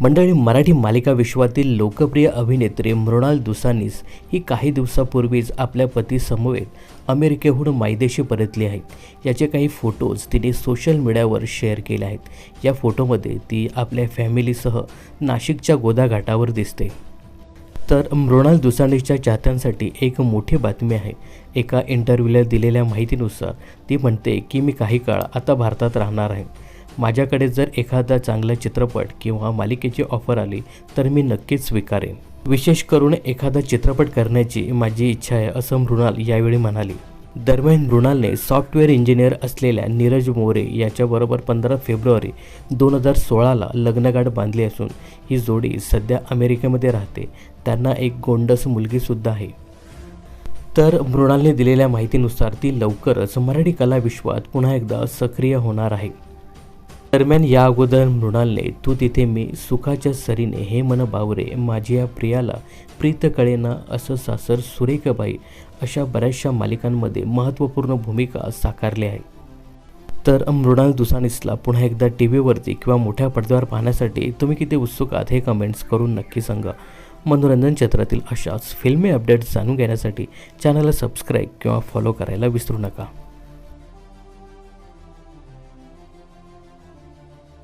मंडळी मराठी मालिका विश्वातील लोकप्रिय अभिनेत्री मृणाल दुसानीस ही काही दिवसापूर्वीच आपल्या पतीसमवेत अमेरिकेहून मायदेशी परतली आहे याचे काही फोटोज तिने सोशल मीडियावर शेअर केले आहेत. या फोटोमध्ये ती आपल्या फॅमिलीसह नाशिकच्या गोदाघाटावर दिसते. तर मृणाल दुसानीच्या चाहत्यांसाठी एक मोठी बातमी आहे. एका इंटरव्ह्यूला दिलेल्या माहितीनुसार ती म्हणते की मी काही काळ आता भारतात राहणार आहे. माझ्याकडे जर एखादा चांगला चित्रपट किंवा मालिकेची ऑफर आली तर मी नक्कीच स्वीकारेन. विशेष करून एखादा चित्रपट करण्याची माझी इच्छा आहे असं मृणाल यावेळी म्हणाली. दरम्यान मृणालने सॉफ्टवेअर इंजिनियर असलेल्या नीरज मोरे याच्याबरोबर पंधरा फेब्रुवारी दोन हजार सोळाला लग्नगाठ बांधली असून ही जोडी सध्या अमेरिकेमध्ये राहते. त्यांना एक गोंडस मुलगीसुद्धा आहे. तर मृणालने दिलेल्या माहितीनुसार ती लवकरच मराठी कला विश्वात पुन्हा एकदा सक्रिय होणार आहे. दरम्यान या अगोदर मृणालने तू तिथे मी सुखाच्या सरीने हे मन बावरे माझी या प्रियाला प्रीत कळेना असं सासर सुरेखबाई अशा बऱ्याचशा मालिकांमध्ये महत्त्वपूर्ण भूमिका साकारली आहे. तर मृणाल दुसानीसला पुन्हा एकदा टी व्हीवरती किंवा मोठ्या पडद्यावर पाहण्यासाठी तुम्ही किती उत्सुक आहात हे कमेंट्स करून नक्की सांगा. मनोरंजन क्षेत्रातील अशाच फिल्मी अपडेट्स जाणून घेण्यासाठी चॅनलला सबस्क्राईब किंवा फॉलो करायला विसरू नका.